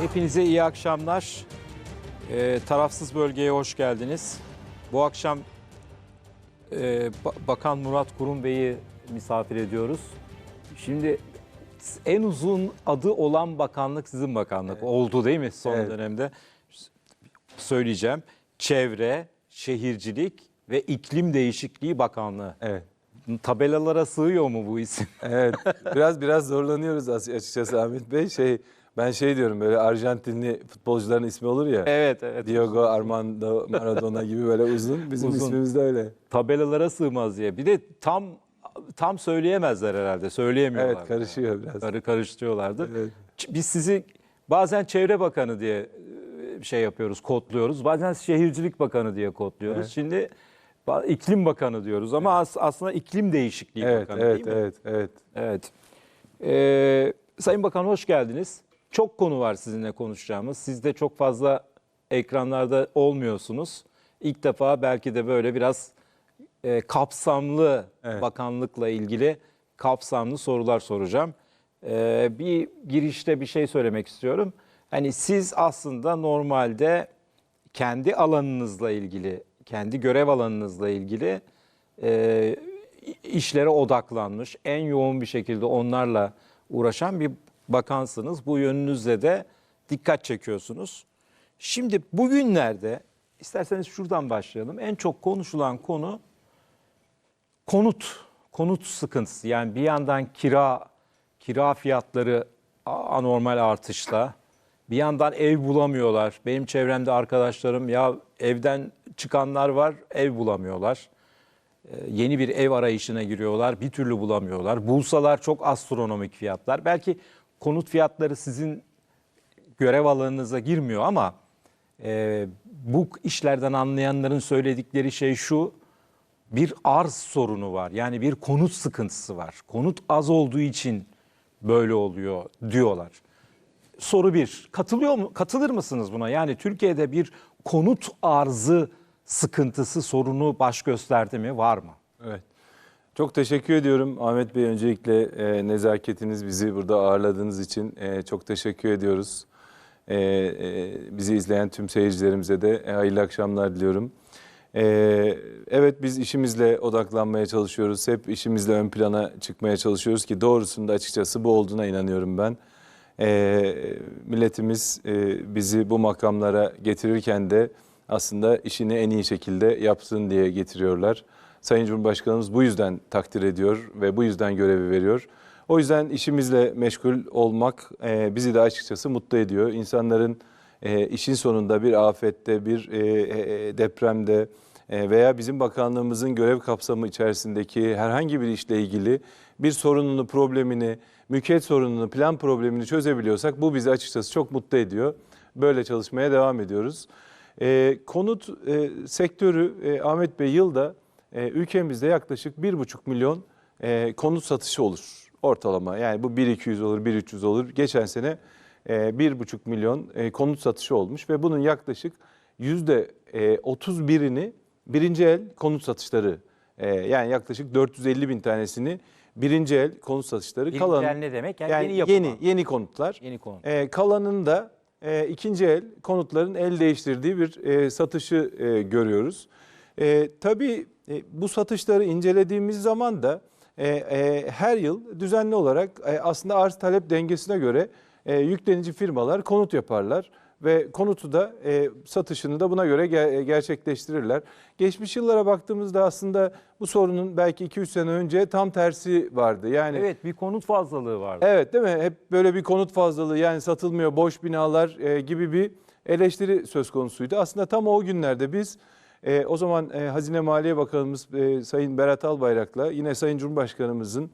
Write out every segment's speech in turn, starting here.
Hepinize iyi akşamlar. Ee, tarafsız bölgeye hoş geldiniz. Bu akşam e, Ba- Bakan Murat Kurum Bey'i misafir ediyoruz. Şimdi en uzun adı olan bakanlık sizin bakanlık oldu değil mi son Evet. dönemde? Söyleyeceğim. Çevre, Şehircilik ve İklim Değişikliği Bakanlığı. Evet. Tabelalara sığıyor mu bu isim? Evet. Biraz biraz zorlanıyoruz as- açıkçası Ahmet Bey. Şey ben şey diyorum böyle Arjantinli futbolcuların ismi olur ya. evet, evet. Diego Armando Maradona gibi böyle uzun. Bizim Uzun. ismimiz de öyle. tabelalara sığmaz diye. Bir de tam tam söyleyemezler herhalde. Söyleyemiyorlar. Evet karışıyor biraz. Karı karıştırıyorlardı. Evet. Ç- Biz sizi bazen Çevre Bakanı diye e, şey yapıyoruz, kodluyoruz. Bazen Şehircilik Bakanı diye kodluyoruz. Evet. Şimdi ba- iklim bakanı diyoruz ama as- aslında iklim değişikliği Evet, bakanı evet, değil mi? evet, evet. Evet. Ee, Sayın Bakan hoş geldiniz. Çok konu var sizinle konuşacağımız. Siz de çok fazla ekranlarda olmuyorsunuz. İlk defa belki de böyle biraz e, kapsamlı Evet. bakanlıkla ilgili kapsamlı sorular soracağım. Ee, bir girişte bir şey söylemek istiyorum. Hani siz aslında normalde kendi alanınızla ilgili, kendi görev alanınızla ilgili e, işlere odaklanmış, en yoğun bir şekilde onlarla uğraşan bir bakansınız. Bu yönünüzle de dikkat çekiyorsunuz. Şimdi bugünlerde isterseniz şuradan başlayalım. En çok konuşulan konu konut, konut sıkıntısı. Yani bir yandan kira, kira fiyatları anormal artışta. Bir yandan ev bulamıyorlar. Benim çevremde arkadaşlarım ya evden çıkanlar var, ev bulamıyorlar. Ee, Yeni bir ev arayışına giriyorlar, bir türlü bulamıyorlar. Bulsalar çok astronomik fiyatlar. Belki konut fiyatları sizin görev alanınıza girmiyor ama e, bu işlerden anlayanların söyledikleri şey şu bir arz sorunu var. Yani bir konut sıkıntısı var. Konut az olduğu için böyle oluyor diyorlar. Soru bir, katılıyor mu? Katılır mısınız buna? Yani Türkiye'de bir konut arzı sıkıntısı sorunu baş gösterdi mi? Var mı? Evet. Çok teşekkür ediyorum Ahmet Bey. Öncelikle e, nezaketiniz bizi burada ağırladığınız için e, çok teşekkür ediyoruz. E, e, bizi izleyen tüm seyircilerimize de e, hayırlı akşamlar diliyorum. E, evet biz işimizle odaklanmaya çalışıyoruz. Hep işimizle ön plana çıkmaya çalışıyoruz ki doğrusunda açıkçası bu olduğuna inanıyorum ben. E, milletimiz e, bizi bu makamlara getirirken de aslında işini en iyi şekilde yapsın diye getiriyorlar. Sayın Cumhurbaşkanımız bu yüzden takdir ediyor ve bu yüzden görevi veriyor. O yüzden işimizle meşgul olmak e, bizi de açıkçası mutlu ediyor. İnsanların e, işin sonunda bir afette, bir e, e, depremde e, veya bizim bakanlığımızın görev kapsamı içerisindeki herhangi bir işle ilgili bir sorununu, problemini, mülkiyet sorununu, plan problemini çözebiliyorsak bu bizi açıkçası çok mutlu ediyor. Böyle çalışmaya devam ediyoruz. E, konut e, sektörü e, Ahmet Bey yılda e, ülkemizde yaklaşık 1,5 milyon e, konut satışı olur ortalama. Yani bu 1.200 olur, 1.300 olur. Geçen sene e, 1,5 milyon e, konut satışı olmuş ve bunun yaklaşık yüzde e, 31'ini birinci el konut satışları e, yani yaklaşık 450 bin tanesini birinci el konut satışları. Birinci Kalan- el ne demek? Yani Yani yeni yeni, yapılan. yeni, konutlar. Yeni konu. E, kalanın da e, ikinci el konutların el değiştirdiği bir e, satışı e, görüyoruz. E, tabii e, bu satışları incelediğimiz zaman da e, e, her yıl düzenli olarak e, aslında arz talep dengesine göre e, yüklenici firmalar konut yaparlar ve konutu da e, satışını da buna göre ger- gerçekleştirirler. Geçmiş yıllara baktığımızda aslında bu sorunun belki 2-3 sene önce tam tersi vardı. Yani Evet bir konut fazlalığı vardı. Evet değil mi? Hep böyle bir konut fazlalığı yani satılmıyor boş binalar e, gibi bir eleştiri söz konusuydu. Aslında tam o günlerde biz e, o zaman e, Hazine Maliye Bakanımız e, Sayın Berat Albayrak'la yine Sayın Cumhurbaşkanımızın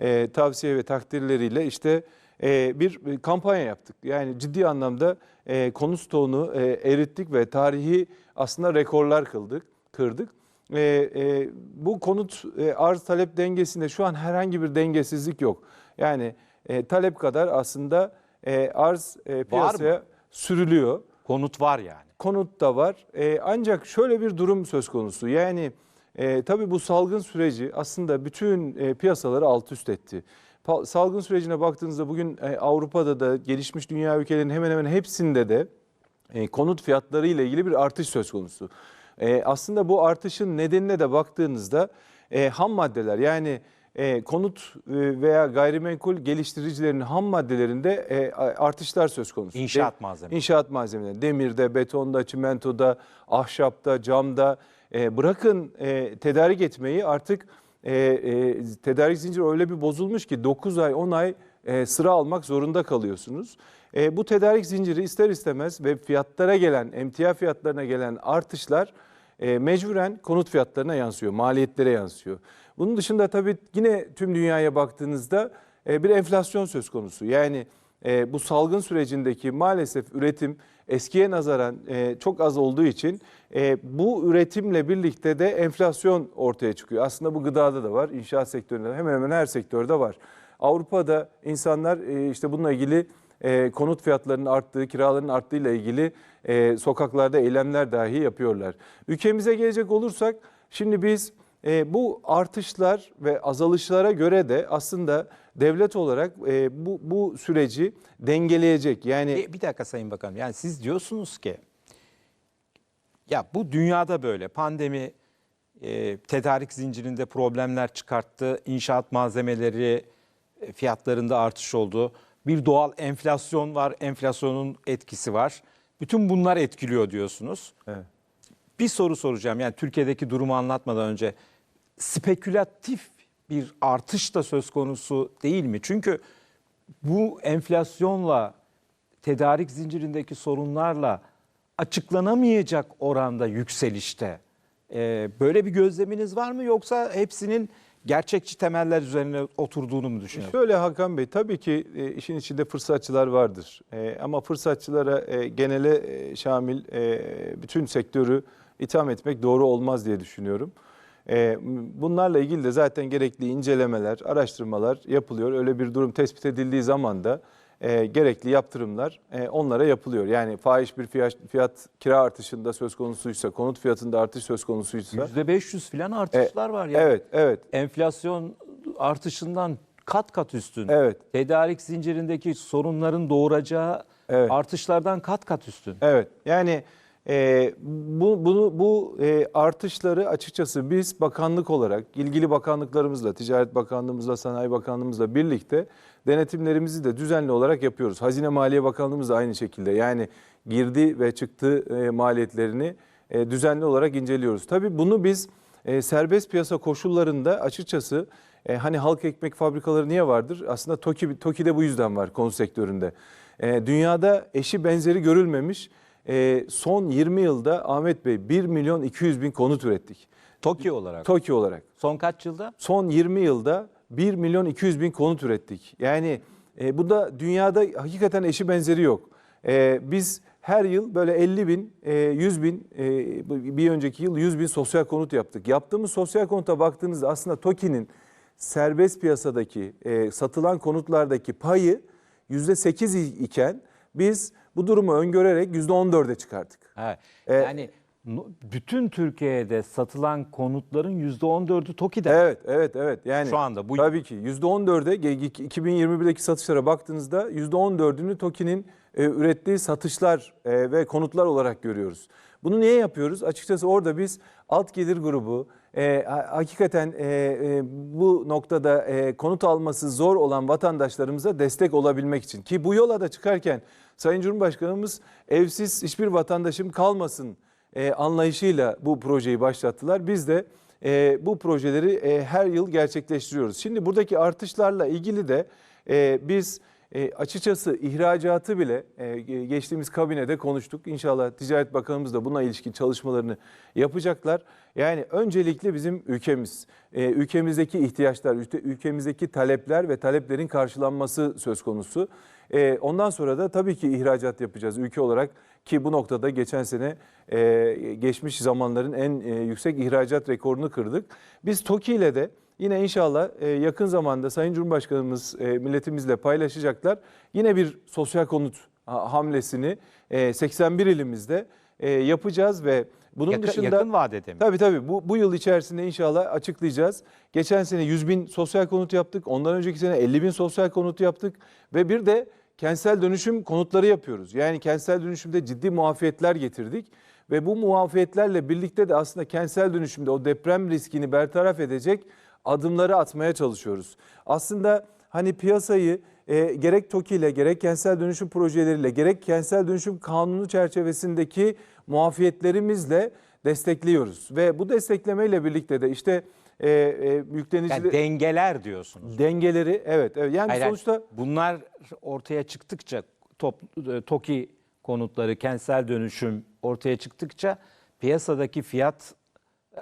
e, tavsiye ve takdirleriyle işte e, bir e, kampanya yaptık. Yani ciddi anlamda e, konut stoğunu e, erittik ve tarihi aslında rekorlar kıldık, kırdık. E, e, bu konut e, arz talep dengesinde şu an herhangi bir dengesizlik yok. Yani e, talep kadar aslında e, arz e, piyasaya sürülüyor. Konut var yani. Konut da var. E, ancak şöyle bir durum söz konusu. Yani e, tabii bu salgın süreci aslında bütün e, piyasaları alt üst etti. Pa- Salgın sürecine baktığınızda bugün e, Avrupa'da da gelişmiş dünya ülkelerinin hemen hemen hepsinde de e, konut fiyatları ile ilgili bir artış söz konusu. E, aslında bu artışın nedenine de baktığınızda e, ham maddeler yani e, konut e, veya gayrimenkul geliştiricilerinin ham maddelerinde e, artışlar söz konusu. İnşaat malzemeleri. İnşaat malzemeleri, demirde, betonda, çimentoda, ahşapta, camda e, bırakın e, tedarik etmeyi artık e, e, tedarik zinciri öyle bir bozulmuş ki 9 ay 10 ay e, sıra almak zorunda kalıyorsunuz. E, bu tedarik zinciri ister istemez ve fiyatlara gelen, emtia fiyatlarına gelen artışlar e, mecburen konut fiyatlarına yansıyor, maliyetlere yansıyor. Bunun dışında tabii yine tüm dünyaya baktığınızda e, bir enflasyon söz konusu. Yani e, bu salgın sürecindeki maalesef üretim eskiye nazaran e, çok az olduğu için e, bu üretimle birlikte de enflasyon ortaya çıkıyor. Aslında bu gıdada da var, inşaat sektöründe de hemen hemen her sektörde var. Avrupa'da insanlar e, işte bununla ilgili e, konut fiyatlarının arttığı, kiraların arttığıyla ilgili e, sokaklarda eylemler dahi yapıyorlar. Ülkemize gelecek olursak şimdi biz e, bu artışlar ve azalışlara göre de aslında devlet olarak e, bu, bu süreci dengeleyecek. Yani E, bir dakika Sayın Bakanım. Yani siz diyorsunuz ki ya bu dünyada böyle pandemi e, tedarik zincirinde problemler çıkarttı. İnşaat malzemeleri e, fiyatlarında artış oldu. Bir doğal enflasyon var. Enflasyonun etkisi var. Bütün bunlar etkiliyor diyorsunuz. Evet. Bir soru soracağım. Yani Türkiye'deki durumu anlatmadan önce spekülatif bir artış da söz konusu değil mi? Çünkü bu enflasyonla tedarik zincirindeki sorunlarla açıklanamayacak oranda yükselişte. Ee, böyle bir gözleminiz var mı yoksa hepsinin gerçekçi temeller üzerine oturduğunu mu düşünüyorsunuz? Şöyle Hakan Bey tabii ki e, işin içinde fırsatçılar vardır. E, ama fırsatçılara e, genele e, şamil e, bütün sektörü itham etmek doğru olmaz diye düşünüyorum. Bunlarla ilgili de zaten gerekli incelemeler, araştırmalar yapılıyor. Öyle bir durum tespit edildiği zaman da e, gerekli yaptırımlar e, onlara yapılıyor. Yani fahiş bir fiyat, fiyat kira artışında söz konusuysa, konut fiyatında artış söz konusuysa. %500 falan artışlar var ya. Evet, evet. Enflasyon artışından kat kat üstün. Evet. Tedarik zincirindeki sorunların doğuracağı Evet. artışlardan kat kat üstün. Evet yani e, bu bunu bu e, artışları açıkçası biz bakanlık olarak ilgili bakanlıklarımızla Ticaret Bakanlığımızla Sanayi Bakanlığımızla birlikte denetimlerimizi de düzenli olarak yapıyoruz. Hazine Maliye Bakanlığımız da aynı şekilde yani girdi ve çıktı e, maliyetlerini e, düzenli olarak inceliyoruz. Tabii bunu biz e, serbest piyasa koşullarında açıkçası e, hani halk ekmek fabrikaları niye vardır? Aslında TOKİ, TOKİ de bu yüzden var konut sektöründe. E, dünyada eşi benzeri görülmemiş e, son 20 yılda Ahmet Bey 1 milyon 200 bin konut ürettik. TOKİ olarak. TOKİ olarak. Son kaç yılda? Son 20 yılda 1 milyon 200 bin konut ürettik. Yani e, bu da dünyada hakikaten eşi benzeri yok. E, biz her yıl böyle 50 bin, e, 100 bin, e, bir önceki yıl 100 bin sosyal konut yaptık. Yaptığımız sosyal konuta baktığınızda aslında TOKİ'nin serbest piyasadaki e, satılan konutlardaki payı %8 iken biz bu durumu öngörerek %14'e çıkarttık. E, yani bütün Türkiye'de satılan konutların %14'ü TOKİ'de. Evet, evet, evet. Yani Şu anda bu- tabii ki %14'e ge- 2021'deki satışlara baktığınızda %14'ünü TOKİ'nin e, ürettiği satışlar e, ve konutlar olarak görüyoruz. Bunu niye yapıyoruz? Açıkçası orada biz alt gelir grubu e, ha- hakikaten e, e, bu noktada e, konut alması zor olan vatandaşlarımıza destek olabilmek için ki bu yola da çıkarken Sayın Cumhurbaşkanımız evsiz hiçbir vatandaşım kalmasın e, anlayışıyla bu projeyi başlattılar. Biz de e, bu projeleri e, her yıl gerçekleştiriyoruz. Şimdi buradaki artışlarla ilgili de biz açıkçası ihracatı bile geçtiğimiz kabinede konuştuk. İnşallah Ticaret Bakanımız da buna ilişkin çalışmalarını yapacaklar. Yani öncelikle bizim ülkemiz, ülkemizdeki ihtiyaçlar, ülke- ülkemizdeki talepler ve taleplerin karşılanması söz konusu. Ondan sonra da tabii ki ihracat yapacağız ülke olarak ki bu noktada geçen sene e, geçmiş zamanların en e, yüksek ihracat rekorunu kırdık. Biz TOKİ ile de yine inşallah e, yakın zamanda Sayın Cumhurbaşkanımız e, milletimizle paylaşacaklar. Yine bir sosyal konut ha- hamlesini e, 81 ilimizde e, yapacağız ve Bunun Yakın- dışında yakın vadede mi? Tabii tabii bu, bu yıl içerisinde inşallah açıklayacağız. Geçen sene 100 bin sosyal konut yaptık. Ondan önceki sene 50 bin sosyal konut yaptık. Ve bir de kentsel dönüşüm konutları yapıyoruz. Yani kentsel dönüşümde ciddi muafiyetler getirdik. Ve bu muafiyetlerle birlikte de aslında kentsel dönüşümde o deprem riskini bertaraf edecek adımları atmaya çalışıyoruz. Aslında hani piyasayı e, gerek TOKİ ile gerek kentsel dönüşüm projeleriyle gerek kentsel dönüşüm kanunu çerçevesindeki muafiyetlerimizle destekliyoruz. Ve bu desteklemeyle birlikte de işte e, e, yüklenici Yani dengeler diyorsunuz. dengeleri evet, evet. yani Hayır, sonuçta bunlar ortaya çıktıkça top, e, TOKİ konutları, kentsel dönüşüm ortaya çıktıkça piyasadaki fiyat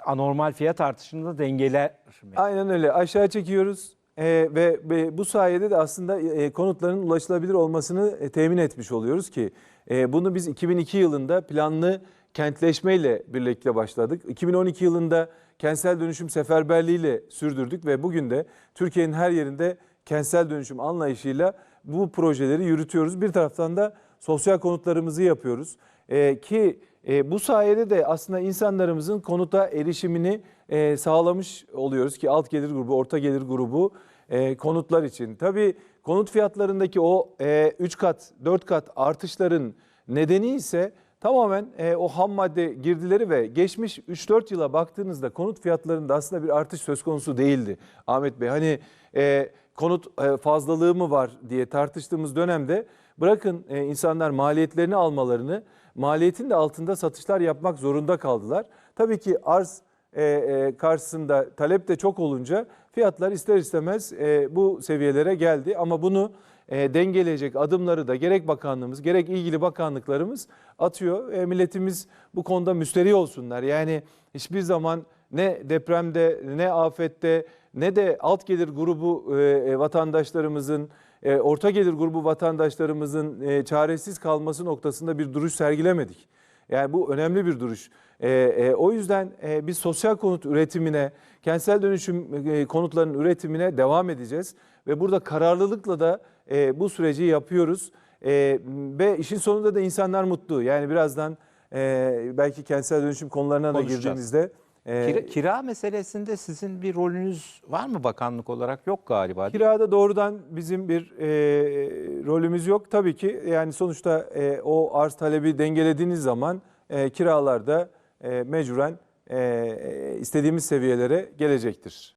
anormal fiyat artışında dengeler mi? Aynen öyle aşağı çekiyoruz Ee, ve, ve bu sayede de aslında e, konutların ulaşılabilir olmasını e, temin etmiş oluyoruz ki e, bunu biz 2002 yılında planlı kentleşmeyle birlikte başladık. 2012 yılında kentsel dönüşüm seferberliğiyle sürdürdük ve bugün de Türkiye'nin her yerinde kentsel dönüşüm anlayışıyla bu projeleri yürütüyoruz. Bir taraftan da sosyal konutlarımızı yapıyoruz Ee, ki e, bu sayede de aslında insanlarımızın konuta erişimini e, sağlamış oluyoruz ki alt gelir grubu, orta gelir grubu e, konutlar için. Tabii konut fiyatlarındaki o 3 kat, 4 kat artışların nedeni ise tamamen e, o ham madde girdileri ve geçmiş 3-4 yıla baktığınızda konut fiyatlarında aslında bir artış söz konusu değildi. Ahmet Bey hani e, konut e, fazlalığı mı var diye tartıştığımız dönemde bırakın e, insanlar maliyetlerini almalarını maliyetin de altında satışlar yapmak zorunda kaldılar. Tabii ki arz e, e, karşısında talep de çok olunca fiyatlar ister istemez e, bu seviyelere geldi. Ama bunu e, dengeleyecek adımları da gerek bakanlığımız gerek ilgili bakanlıklarımız atıyor. E, milletimiz bu konuda müsterih olsunlar. Yani hiçbir zaman ne depremde ne afette ne de alt gelir grubu e, e, vatandaşlarımızın e, orta gelir grubu vatandaşlarımızın e, çaresiz kalması noktasında bir duruş sergilemedik. Yani bu önemli bir duruş. E, e, o yüzden e, biz sosyal konut üretimine, kentsel dönüşüm e, konutlarının üretimine devam edeceğiz. Ve burada kararlılıkla da e, bu süreci yapıyoruz. E, ve işin sonunda da insanlar mutlu. Yani birazdan e, belki kentsel dönüşüm konularına da girdiğimizde... e, Kira, kira meselesinde sizin bir rolünüz var mı bakanlık olarak? Yok galiba. Kirada doğrudan bizim bir e, rolümüz yok. Tabii ki yani sonuçta e, o arz talebi dengelediğiniz zaman e, kiralarda e, mecburen e, istediğimiz seviyelere gelecektir.